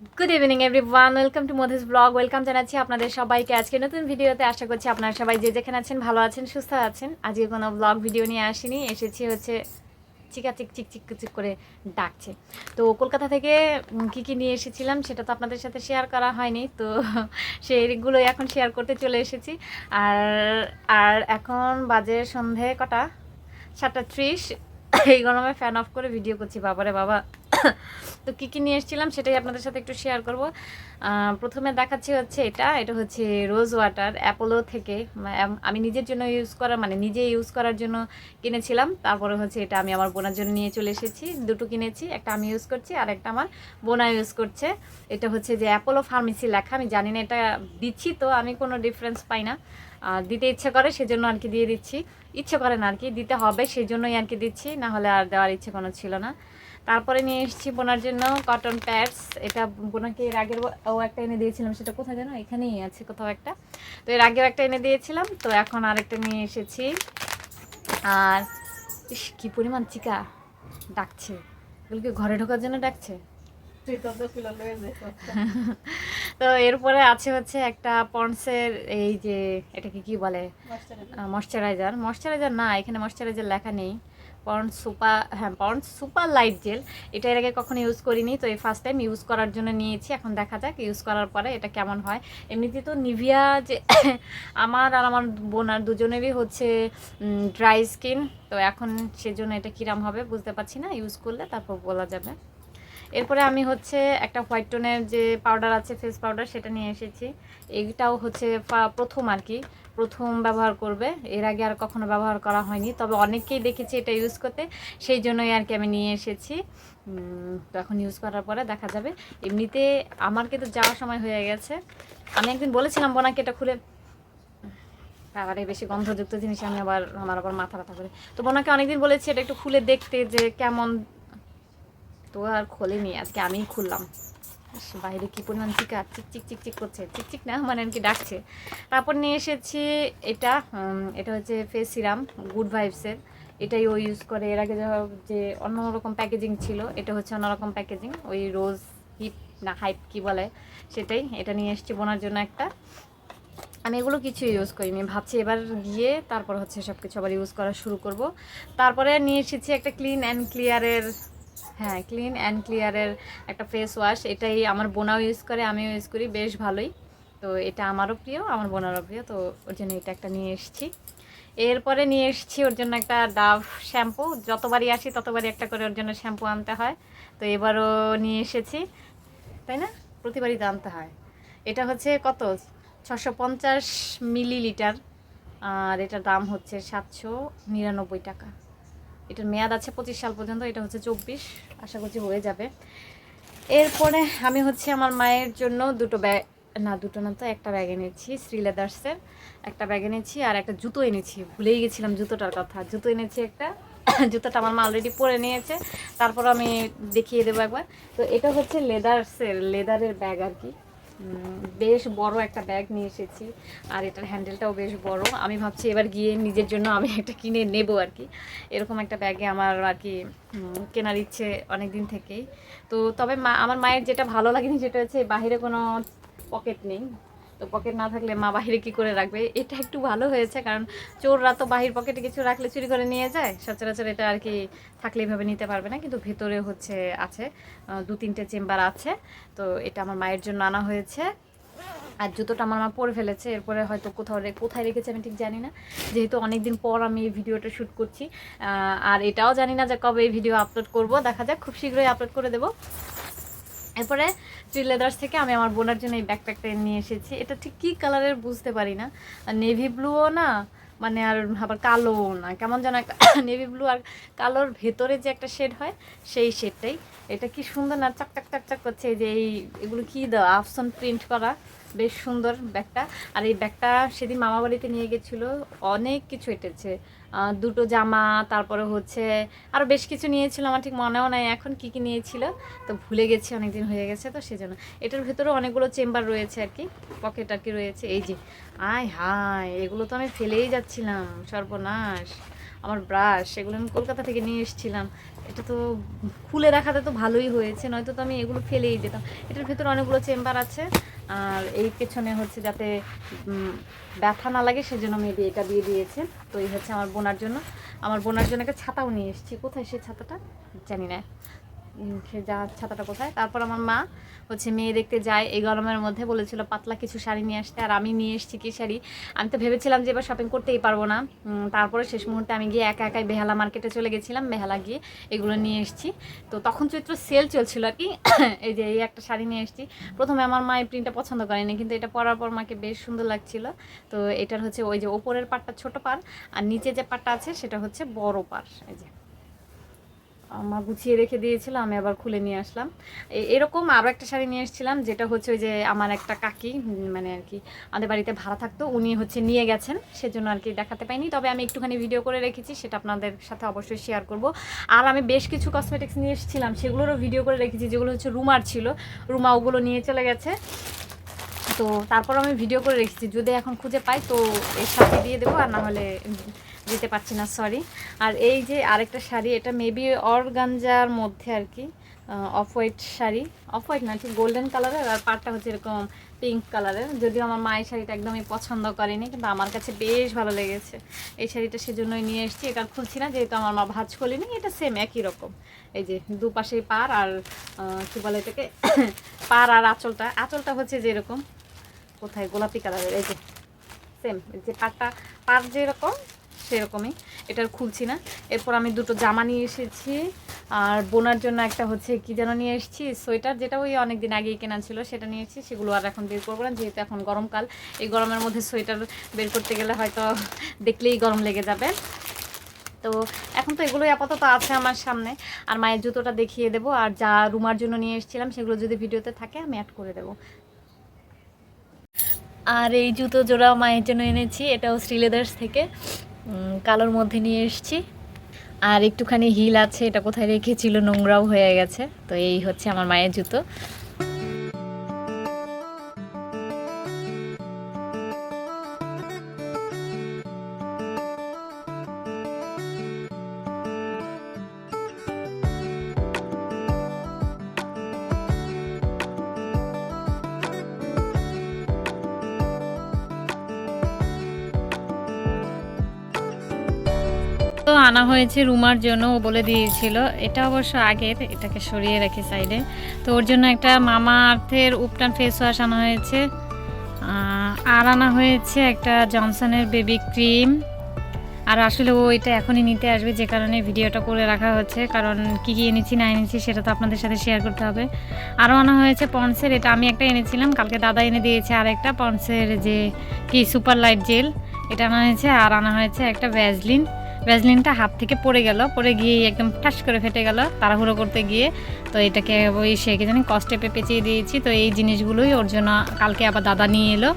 Good evening everyone welcome to Modi's blog welcome জানাচ্ছি আপনাদের সবাইকে। আজকে নতুন ভিডিওতে আশা করছি আপনারা সবাই যে যেখানে আছেন, ভালো আছেন, সুস্থ আছেন। আজকে কোনো ব্লগ ভিডিও নিয়ে আসিনি। এসেছি হচ্ছে চিকাচিক চিক চিক চিক করে ডাকছে। তো কলকাতা থেকে কি কি নিয়ে এসেছিলাম সেটা তো আপনাদের সাথে শেয়ার করা হয়নি। তো সেইগুলো এখন শেয়ার করতে চলে এসেছি। আর আর এখন বাজে সন্ধে কটা? সাতটা ত্রিশ। এই গরমে ফ্যান অফ করে ভিডিও করছি। বাবারে বাবা। তো কী কী নিয়ে এসেছিলাম সেটাই আপনাদের সাথে একটু শেয়ার করব। প্রথমে দেখাচ্ছি হচ্ছে এটা এটা হচ্ছে রোজ ওয়াটার অ্যাপোলো থেকে। আমি নিজের জন্য ইউজ করা মানে নিজে ইউজ করার জন্য কিনেছিলাম। তারপরে হচ্ছে এটা আমি আমার বোনার জন্য নিয়ে চলে এসেছি। দুটো কিনেছি, একটা আমি ইউজ করছি, আর একটা আমার বোনা ইউজ করছে। এটা হচ্ছে যে অ্যাপোলো ফার্মেসি লেখা, আমি জানি না এটা দিচ্ছি তো, আমি কোনো ডিফারেন্স পাই না। দিতে ইচ্ছে করে, সেজন্য আর কি দিয়ে দিচ্ছি। ইচ্ছে করে না আর কি, দিতে হবে সেই জন্যই আর কি দিচ্ছি, না হলে আর দেওয়ার ইচ্ছে কোনো ছিল না। তারপরে নিয়ে এসেছি বোনার জন্য কটন প্যাডস এটা বোনাকে এর আগের ও একটা এনে দিয়েছিলাম সেটা কোথায় যেন? এখানেই আছে কোথাও একটা। তো এর আগেও একটা এনে দিয়েছিলাম তো এখন আরেকটা নিয়ে এসেছি। আর ইস কী পরিমাণ চিকা। ডাকছে। এগুলোকে ঘরে ঢোকার জন্য ডাকছে? তো এরপরে আছে হচ্ছে একটা পন্ডসের এই যে এটাকে কি বলে? ময়শ্চারাইজার ময়শ্চারাইজার না এখানে ময়শ্চারাইজার লেখা নেই। পন্ড সুপার হ্যাঁ পন্ড সুপার লাইট জেল। এটা এর আগে কখনো ইউজ করিনি, তো এই ফার্স্ট টাইম ইউজ করার জন্য নিয়েছি। এখন দেখা যাক ইউজ করার পরে এটা কেমন হয়। এমনিতে তো নিভিয়া যে আমার আর আমার বোনার দুজনেরই হচ্ছে ড্রাই স্কিন তো এখন সেজন্য এটা কিরাম হবে বুঝতে পারছি না। ইউজ করলে তারপর বলা যাবে। এরপরে আমি হচ্ছে একটা হোয়াইট টোনের যে পাউডার আছে ফেস পাউডার সেটা নিয়ে এসেছি। এইটাও হচ্ছে প্রথম আর কি। প্রথম ব্যবহার করবে। এর আগে আর কখনো ব্যবহার করা হয়নি। তবে অনেককেই দেখেছি এটা ইউজ করতে। সেই জন্যই আর কি আমি নিয়ে এসেছি। তো এখন ইউজ করার পরে দেখা যাবে। এমনিতে আমার কিন্তু যাওয়ার সময় হয়ে গেছে। আমি একদিন বলেছিলাম বোনাকে এটা খুলে। আবার এই বেশি গন্ধযুক্ত জিনিস। আমি আবার আমার আবার মাথা ব্যথা করে। তো বোনাকে অনেকদিন বলেছি এটা একটু খুলে দেখতে যে কেমন। তো আর খোলেনি। আজকে আমিই খুললাম। বাইরে কি পরিমাণ চিকা চিক চিক চিক চিক করছে। চিক চিক না মানে আর কি ডাকছে। তারপর নিয়ে এসেছি এটা এটা হচ্ছে ফেস সিরাম গুড ভাইবসের এটাই ও ইউজ করে। এর আগে যা- অন্যরকম প্যাকেজিং ছিল, এটা হচ্ছে অন্যরকম প্যাকেজিং ওই রোজ হিপ না হাইপ কি বলে, সেটাই। এটা নিয়ে এসেছি বোনার জন্য একটা। আমি এগুলো কিছু ইউজ করিনি। ভাবছি এবার গিয়ে তারপর হচ্ছে সব কিছু আবার ইউজ করা শুরু করব। তারপরে নিয়ে এসেছি একটা ক্লিন অ্যান্ড ক্লিয়ারের হ্যাঁ ক্লিন অ্যান্ড ক্লিয়ারের একটা ফেস ওয়াশ এটাই আমার বোনাও ইউজ করে, আমিও ইউজ করি, বেশ ভালোই। তো এটা আমারও প্রিয়, আমার বোনারও প্রিয়, তো ওর জন্য এটা একটা নিয়ে এসেছি। এরপরে নিয়ে এসেছি ওর জন্য একটা ডাভ শ্যাম্পু যতবারই আসি ততবারই একটা করে ওর জন্য শ্যাম্পু আনতে হয়। তো এবারও নিয়ে এসেছি, তাই না? প্রতিবারই আনতে হয়। এটা হচ্ছে কত? ছশো পঞ্চাশ মিলিলিটার আর এটার দাম হচ্ছে সাতশো নিরানব্বই টাকা। এটার মেয়াদ আছে পঁচিশ সাল পর্যন্ত, এটা হচ্ছে চব্বিশ, আশা করছি হয়ে যাবে। এরপরে আমি হচ্ছে আমার মায়ের জন্য দুটো ব্যাগ, না, দুটো না তো, একটা ব্যাগ এনেছি, শ্রী লেদার্সের। একটা ব্যাগ এনেছি আর একটা জুতো এনেছি, ভুলেই গেছিলাম জুতোটার কথা। জুতো এনেছি একটা, জুতোটা আমার মা অলরেডি পরে নিয়েছে তারপর আমি দেখিয়ে দেবো একবার। তো এটা হচ্ছে লেদার্সের, লেদারের ব্যাগ আর কি। বেশ বড় একটা ব্যাগ নিয়ে এসেছি। আর এটার হ্যান্ডেলটাও বেশ বড়। আমি ভাবছি এবার গিয়ে নিজের জন্য আমি একটা কিনে নেব আর কি। এরকম একটা ব্যাগে আমার আর কি কেনার ইচ্ছে অনেক দিন থেকেই। তো তবে মা, আমার মায়ের যেটা ভালো লাগেনি সেটা হচ্ছে, বাহিরে কোনো পকেট নেই। তো পকেট না থাকলে মা বাহিরে কি করে রাখবে? এটা একটু ভালো হয়েছে, কারণ চোররা তো বাহির পকেটে কিছু রাখলে চুরি করে নিয়ে যায়। সচরাচর এটা আর কি থাকলে এভাবে নিতে পারবে না, কিন্তু ভেতরে হচ্ছে আছে দু তিনটে চেম্বার আছে। তো এটা আমার মায়ের জন্য আনা হয়েছে। আর জুতোটা আমার মা পরে ফেলেছে, এরপরে হয়তো কোথাও কোথায় রেখেছে আমি ঠিক জানি না। যেহেতু অনেক দিন পর আমি এই ভিডিওটা শ্যুট করছি আর এটাও জানি না যে কবে এই ভিডিও আপলোড করব। দেখা যাক, খুব শীঘ্রই আপলোড করে দেবো। এরপরে ট্রি লেদার্স থেকে আমি আমার বোনার জন্য এই ব্যাকপ্যাকটা নিয়ে এসেছি। এটা ঠিক কী কালারের বুঝতে পারি না। নেভি ব্লুও না মানে আর আবার কালোও না। কেমন যেন একটা নেভি ব্লু আর কালোর ভেতরে যে একটা শেড হয়, সেই শেডটাই এটা কি সুন্দর না, চাক চাক চাক চাক করছে। যে এই, এগুলো কি দেওয়া আফসন প্রিন্ট করা? বেশ সুন্দর ব্যাগটা। আর এই ব্যাগটা সেদিন মামা বাড়িতে নিয়ে গেছিল। অনেক কিছু এটেছে। দুটো জামা, তারপরে হচ্ছে আরও বেশ কিছু নিয়েছিল আমার ঠিক মনেও নাই এখন কি কি নিয়েছিল। তো ভুলে গেছি অনেক দিন হয়ে গেছে তো সেজন্য। এটার ভেতরেও অনেকগুলো চেম্বার রয়েছে আর কি, পকেট আর কি রয়েছে। এই যে, আয় হায়, এগুলো তো আমি ফেলেই যাচ্ছিলাম, সর্বনাশ। আমার ব্রাশ সেগুলো আমি কলকাতা থেকে নিয়ে এসেছিলাম। এটা তো খুলে রাখাতে তো ভালোই হয়েছে, নয়তো তো আমি এগুলো ফেলেই যেতাম এটার ভেতরে অনেকগুলো চেম্বার আছে, আর এই পেছনে হচ্ছে যাতে ব্যথা না লাগে সেজন্য মেবি এটা দিয়ে দিয়েছে। তো এই হচ্ছে আমার বোনার জন্য। আমার বোনার জন্য একটা ছাতাও নিয়ে এসেছি। কোথায় সেই ছাতাটা? জানি না। সে যা ছাতাটা কোথায়। তারপর আমার মা হচ্ছে মেয়ে দেখতে যায়, এই গরমের মধ্যে বলেছিল, পাতলা কিছু শাড়ি নিয়ে আসতে। আর আমি নিয়ে এসেছি কি শাড়ি? আমি তো ভেবেছিলাম যে এবার শপিং করতেই পারব না। তারপরে শেষ মুহূর্তে আমি গিয়ে একা একাই বেহালা মার্কেটে চলে গেছিলাম, বেহালা গিয়ে এগুলো নিয়ে এসেছি। তো তখন চৈত্র সেল চলছিল আর কি। এই যে এই একটা শাড়ি নিয়ে এসেছি। প্রথমে আমার মা এই প্রিন্টটা পছন্দ করেনি, কিন্তু এটা পরার পর মাকে বেশ সুন্দর লাগছিল। তো এটার হচ্ছে ওই যে ওপরের পাটটা ছোট পার আর নিচে যে পাটটা আছে সেটা হচ্ছে বড় পার এই যে মা গুছিয়ে রেখে দিয়েছিল, আমি আবার খুলে নিয়ে আসলাম। এরকম আরও একটা শাড়ি নিয়ে এসেছিলাম, যেটা হচ্ছে ওই যে আমার একটা কাকি মানে আর কি, আমাদের বাড়িতে ভাড়া থাকতো, উনি হচ্ছে নিয়ে গেছেন, সেজন্য আর কি দেখাতে পাইনি। তবে আমি একটুখানি ভিডিও করে রেখেছি, সেটা আপনাদের সাথে অবশ্যই শেয়ার করব। আর আমি বেশ কিছু কসমেটিক্স নিয়ে এসেছিলাম, সেগুলোরও ভিডিও করে রেখেছি, যেগুলো হচ্ছে রুমার ছিল, রুমা ওগুলো নিয়ে চলে গেছে। তো তারপর আমি ভিডিও করে রেখেছি, যদি এখন খুঁজে পাই, তো এর সাথে দিয়ে দেবো, আর না হলে দিতে পারছি না সরি আর এই যে আরেকটা শাড়ি, এটা মেবি অর্গানজার মধ্যে আর কি off white sari. Off white না, ঠিক গোল্ডেন কালারের আর পাটটা হচ্ছে এরকম পিঙ্ক কালারের যদিও আমার মায়ের শাড়িটা একদমই পছন্দ করেনি, কিন্তু আমার কাছে বেশ ভালো লেগেছে। এই শাড়িটা সেজন্যই নিয়ে এসেছি এটা খুলছি না, যেহেতু আমার মা ভাজ খোলেনি, এটা সেম একই রকম। এই যে দুপাশেই পার আর কী বলে এটাকে পার আর আঁচলটা। আঁচলটা হচ্ছে যেরকম, কোথায়, গোলাপি কালারের এই যে সেম যে পাটটা পাট যেরকম সেরকমই, এটার খুলছি না। এরপর আমি দুটো জামা নিয়ে এসেছি, আর বোনার জন্য একটা হচ্ছে কি যেন নিয়ে এসেছি, সোয়েটার যেটা ওই অনেক দিন আগেই কেনা ছিল, সেটা নিয়ে এসেছি, সেগুলো আর এখন বের করব না, যেহেতু এখন গরমকাল। এই গরমের মধ্যে সোয়েটার বের করতে গেলে হয়তো দেখলেই গরম লেগে যাবে। তো এখন তো এগুলোই আপাতত আছে আমার সামনে, আর মায়ের জুতোটা দেখিয়ে দেবো, আর যা রুমার জন্য নিয়ে এসেছিলাম, সেগুলো যদি ভিডিওতে থাকে আমি অ্যাড করে দেবো। আর এই জুতো জোড়া মায়ের জন্য এনেছি, এটাও শ্রীলেদার্স থেকে। কালোর মধ্যে নিয়ে এসছি। আর একটুখানি হিল আছে, এটা কোথায় রেখেছিল নোংরাও হয়ে গেছে। তো এই হচ্ছে আমার মায়ের জুতো। তো আনা হয়েছে রুমার জন্য, ও বলে দিয়েছিল। এটা অবশ্য আগের, এটাকে সরিয়ে রাখি সাইডে। তো ওর জন্য একটা মামা আর্থের উপটান ফেস ওয়াশ আনা হয়েছে। আর আনা হয়েছে একটা জনসনের বেবি ক্রিম আর আসলে ও এটা এখনই নিতে আসবে, যে কারণে ভিডিওটা করে রাখা হচ্ছে। কারণ কি কী এনেছি, না এনেছি, সেটা তো আপনাদের সাথে শেয়ার করতে হবে। আরও আনা হয়েছে পন্সের, এটা আমি একটা এনেছিলাম, কালকে দাদা এনে দিয়েছে আর একটা পন্সের যে কি সুপার লাইট জেল এটা আনা হয়েছে। আর আনা হয়েছে একটা ভ্যাজলিন ভ্যাজলিনটা হাত থেকে পড়ে গেল, পড়ে গিয়ে একদম ঠাস করে ফেটে গেল তাড়াহুড়ো করতে গিয়ে। তো এটাকে ওই সে জানি কষ্টে পেঁচিয়ে দিয়েছি। তো এই জিনিসগুলোই ওর জন্য কালকে আবার দাদা নিয়ে এলো।